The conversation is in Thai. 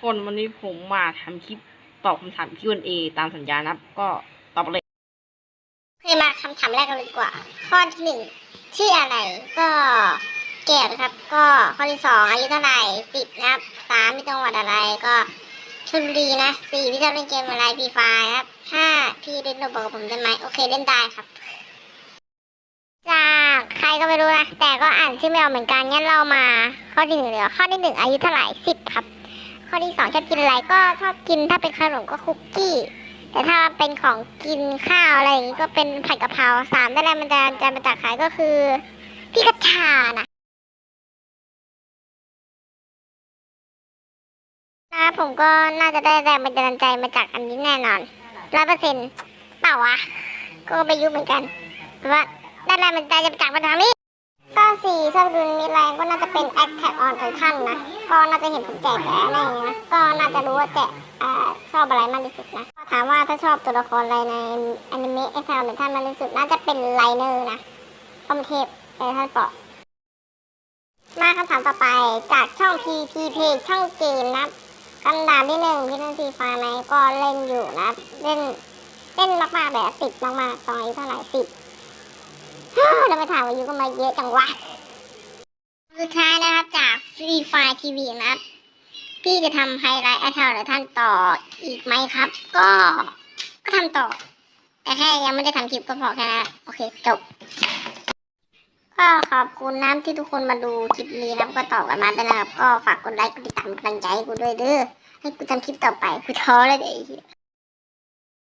คนวันนี้ผมมาทำคลิปตอบคำถาม Q&A ตามสัญญานะครับ ก็ตอบเลยเคยมาคำถามแรกกันเลยดีกว่า ข้อที่หนึ่งชื่ออะไรก็แก้วนะครับ ก็ข้อที่สองอายุเท่าไหร่สิบนะครับสามมีจังหวัดอะไรก็ชลบุรีนะสี่พี่ชอบเล่นเกมอะไรปีไฟครับห้าพี่เล่นโรบอทกับผมได้ไหมโอเคเล่นได้ครับจากใครก็ไม่รู้นะแต่ก็อ่านชื่อไม่ออกเหมือนกันงั้นเรามา ข้อที่หนึ่งเลยข้อที่หนึ่งอายุเท่าไหร่สิบครับ ข้อที่สองชอบกินอะไรก็ชอบกินถ้าเป็นขนมก็คุกกี้ แต่ถ้าเป็นของกินข้าวอะไรอย่างนี้ก็เป็นผัดกะเพราสามได้แรงมันจะจะมาจากขายก็คือพี่กัญชานะนะผมก็น่าจะได้แรงบันดาลใจมาจากอันนี้แน่นอนร้อยเปอร์เซ็นต์เปล่าวะก็ไม่ยุ่เหมือนกันว่าได้แรงบันดาลใจมาจากมาทางนี้ ก็สี่ชอบดูมีแรงก็น่าจะเป็น Attack on Titan นะ ก็น่าจะเห็นผมแจกแล้วอะไรอย่างเงี้ยนะ ก็น่าจะรู้ว่าแจกอชอบอะไรมากที่สุดนะถามว่าถ้าชอบตัวละครอะไรในอนิเมะ Attack on Titan มากที่สุดน่าจะเป็นไลเนอร์นะคอมเทพเอท่านเปาะมาคำถามต่อไปจากช่อง PP Play ช่องเกมนะกันดานที่หนึ่งพี่นันซีฟ้าไหมก็เล่นอยู่นะ เล่นเล่นมากๆแบบติดมากๆตอนอายุเท่าไหร่สิบเราไปถามอายุกันมาเยอะจังวะ สุดท้ายนะครับจากฟรีไฟทีวีนะครับ พี่จะทำไฮไลท์แอทเทลหรือท่านต่ออีกไหมครับ ก็ก็ทำต่อ แต่แค่ยังไม่ได้ทำคลิปก็พอแค่นั้นโอเคจบ ก็ขอบคุณน้ำที่ทุกคนมาดูคลิปนี้นะครับก็ตอบกันมาด้วยนะครับ ก็ฝากกดไลค์กดติดตามกำลังใจกูด้วยเด้อให้กูทำคลิปต่อไปกูท้อแล้วเดี๋ยวไอ้เหี้ย